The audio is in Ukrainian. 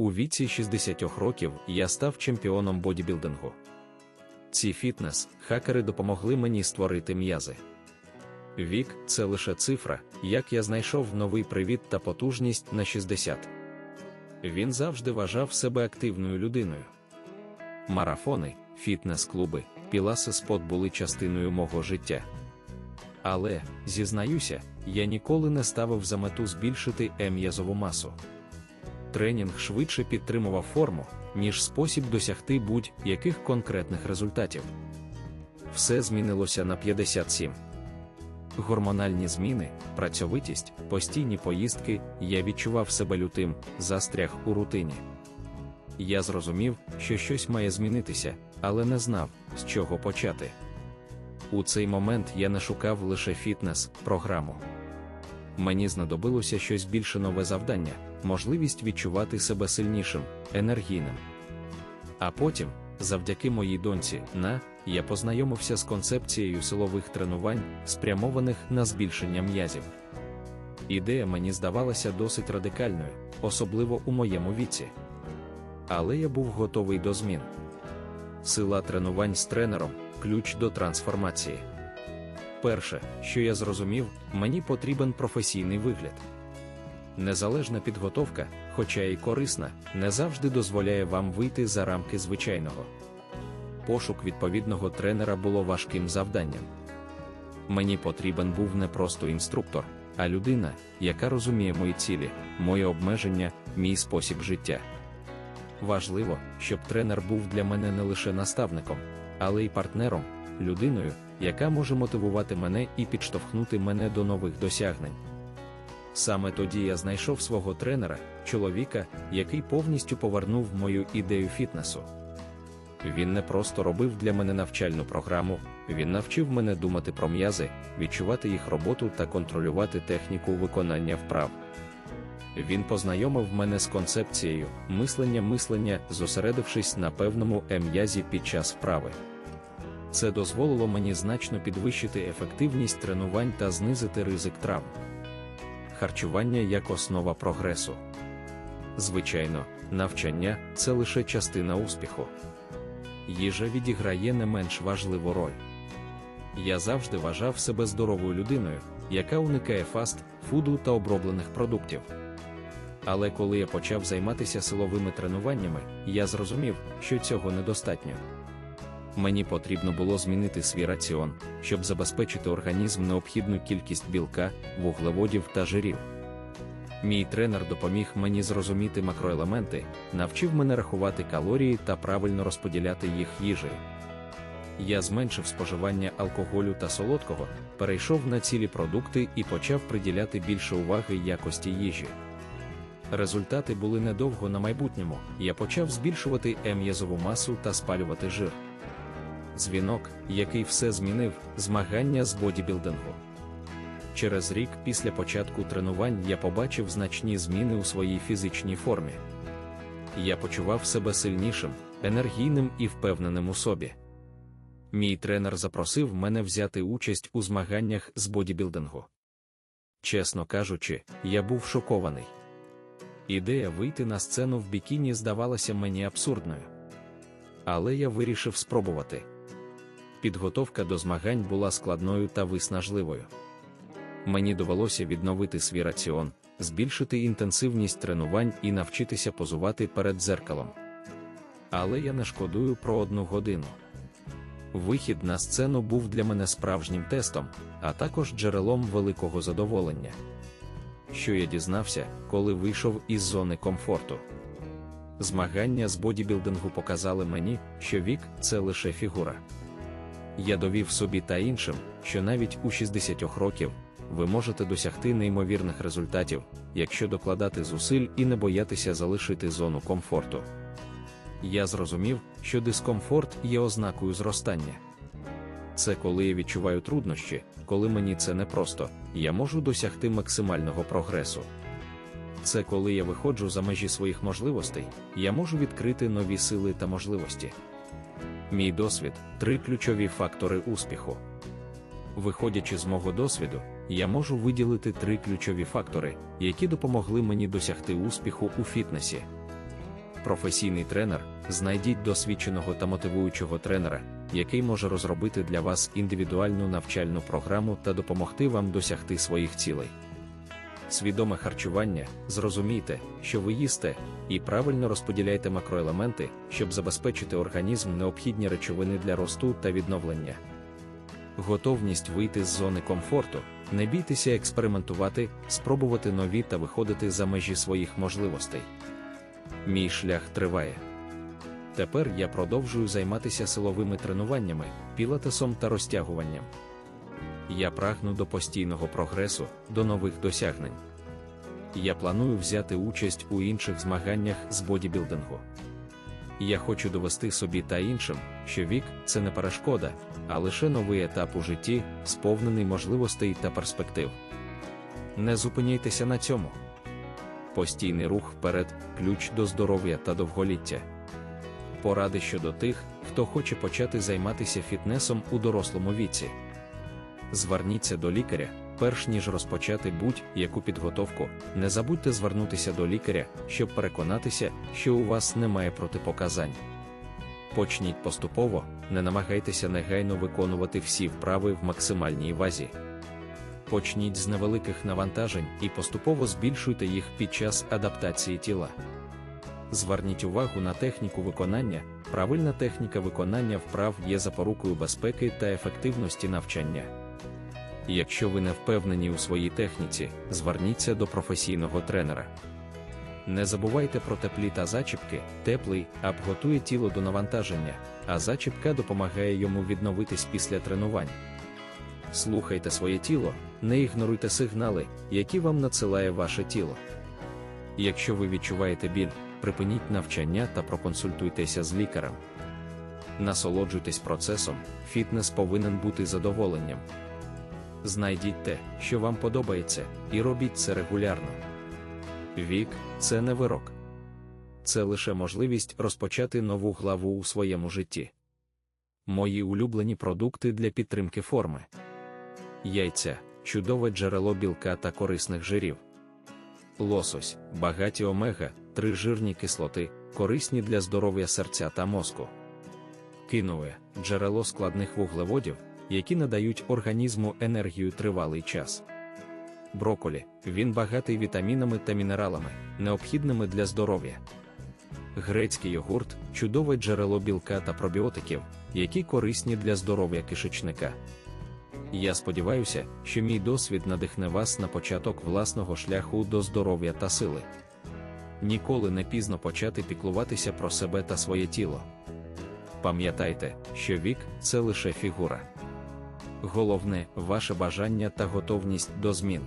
У віці 60 років я став чемпіоном бодібілдингу. Ці фітнес-хакери допомогли мені створити м'язи. Вік це лише цифра, як я знайшов новий привід та потужність на 60. Він завжди вважав себе активною людиною. Марафони, фітнес-клуби, піласи спот були частиною мого життя. Але, зізнаюся, я ніколи не ставив за мету збільшити м'язову масу. Тренінг швидше підтримував форму, ніж спосіб досягти будь-яких конкретних результатів. Все змінилося на 57. Гормональні зміни, працьовитість, постійні поїздки, я відчував себе лютим, застряг у рутині. Я зрозумів, що щось має змінитися, але не знав, з чого почати. У цей момент я не шукав лише фітнес, програму. Мені знадобилося щось більше нове завдання, можливість відчувати себе сильнішим, енергійним. А потім, завдяки моїй доньці, на, я познайомився з концепцією силових тренувань, спрямованих на збільшення м'язів. Ідея мені здавалася досить радикальною, особливо у моєму віці. Але я був готовий до змін. Сила тренувань з тренером ключ до трансформації. Перше, що я зрозумів, мені потрібен професійний вигляд. Незалежна підготовка, хоча й корисна, не завжди дозволяє вам вийти за рамки звичайного. Пошук відповідного тренера було важким завданням. Мені потрібен був не просто інструктор, а людина, яка розуміє мої цілі, мої обмеження, мій спосіб життя. Важливо, щоб тренер був для мене не лише наставником, але й партнером, людиною, яка може мотивувати мене і підштовхнути мене до нових досягнень. Саме тоді я знайшов свого тренера, чоловіка, який повністю повернув мою ідею фітнесу. Він не просто робив для мене навчальну програму, він навчив мене думати про м'язи, відчувати їх роботу та контролювати техніку виконання вправ. Він познайомив мене з концепцією мислення мислення, зосередившись на певному м'язі під час вправи. Це дозволило мені значно підвищити ефективність тренувань та знизити ризик травм. Харчування як основа прогресу. Звичайно, навчання це лише частина успіху. Їжа відіграє не менш важливу роль. Я завжди вважав себе здоровою людиною, яка уникає фаст, фуду та оброблених продуктів. Але коли я почав займатися силовими тренуваннями, я зрозумів, що цього недостатньо. Мені потрібно було змінити свій раціон, щоб забезпечити організм необхідну кількість білка, вуглеводів та жирів. Мій тренер допоміг мені зрозуміти макроелементи, навчив мене рахувати калорії та правильно розподіляти їх їжею. Я зменшив споживання алкоголю та солодкого, перейшов на цілі продукти і почав приділяти більше уваги якості їжі. Результати були недовго на майбутньому, я почав збільшувати м'язову масу та спалювати жир. Дзвінок, який все змінив, змагання з бодібілдингу. Через рік після початку тренувань я побачив значні зміни у своїй фізичній формі. Я почував себе сильнішим, енергійним і впевненим у собі. Мій тренер запросив мене взяти участь у змаганнях з бодібілдингу. Чесно кажучи, я був шокований. Ідея вийти на сцену в бікіні здавалася мені абсурдною. Але я вирішив спробувати. Підготовка до змагань була складною та виснажливою. Мені довелося відновити свій раціон, збільшити інтенсивність тренувань і навчитися позувати перед дзеркалом. Але я не шкодую про одну годину. Вихід на сцену був для мене справжнім тестом, а також джерелом великого задоволення. Що я дізнався, коли вийшов із зони комфорту. Змагання з бодібілдингу показали мені, що вік це лише фігура. Я довів собі та іншим, що навіть у 60 років ви можете досягти неймовірних результатів, якщо докладати зусиль і не боятися залишити зону комфорту. Я зрозумів, що дискомфорт є ознакою зростання. Це коли я відчуваю труднощі, коли мені це непросто, я можу досягти максимального прогресу. Це коли я виходжу за межі своїх можливостей, я можу відкрити нові сили та можливості. Мій досвід три ключові фактори успіху. Виходячи з мого досвіду, я можу виділити три ключові фактори, які допомогли мені досягти успіху у фітнесі. професійний тренер, знайдіть досвідченого та мотивуючого тренера, який може розробити для вас індивідуальну навчальну програму та допомогти вам досягти своїх цілей. Свідоме харчування, зрозумійте, що ви їсте, і правильно розподіляйте макроелементи, щоб забезпечити організм необхідні речовини для росту та відновлення. Готовність вийти з зони комфорту, не бійтеся експериментувати, спробувати нові та виходити за межі своїх можливостей. Мій шлях триває. Тепер я продовжую займатися силовими тренуваннями, пілатесом та розтягуванням. Я прагну до постійного прогресу, до нових досягнень. Я планую взяти участь у інших змаганнях з бодібілдингу. Я хочу довести собі та іншим, що вік це не перешкода, а лише новий етап у житті, сповнений можливостей та перспектив. Не зупиняйтеся на цьому. Постійний рух вперед, ключ до здоров'я та довголіття. Поради щодо тих, хто хоче почати займатися фітнесом у дорослому віці. Зверніться до лікаря, перш ніж розпочати будь-яку підготовку, не забудьте звернутися до лікаря, щоб переконатися, що у вас немає протипоказань. Почніть поступово, не намагайтеся негайно виконувати всі вправи в максимальній вазі. Почніть з невеликих навантажень і поступово збільшуйте їх під час адаптації тіла. Зверніть увагу на техніку виконання, правильна техніка виконання вправ є запорукою безпеки та ефективності навчання. Якщо ви не впевнені у своїй техніці, зверніться до професійного тренера. Не забувайте про теплі та зачіпки, теплий ап готує тіло до навантаження, а зачіпка допомагає йому відновитись після тренувань. Слухайте своє тіло, не ігноруйте сигнали, які вам надсилає ваше тіло. Якщо ви відчуваєте біль, припиніть навчання та проконсультуйтеся з лікарем. Насолоджуйтесь процесом, фітнес повинен бути задоволенням. Знайдіть те, що вам подобається, і робіть це регулярно. Вік це не вирок. Це лише можливість розпочати нову главу у своєму житті. Мої улюблені продукти для підтримки форми. Яйця чудове джерело білка та корисних жирів. Лосось, багаті омега, три жирні кислоти, корисні для здоров'я серця та мозку. Кинуе джерело складних вуглеводів, які надають організму енергію тривалий час. Броколі він багатий вітамінами та мінералами, необхідними для здоров'я. Грецький йогурт чудове джерело білка та пробіотиків, які корисні для здоров'я кишечника. Я сподіваюся, що мій досвід надихне вас на початок власного шляху до здоров'я та сили. Ніколи не пізно почати піклуватися про себе та своє тіло. Пам'ятайте, що вік це лише фігура. Головне ваше бажання та готовність до змін.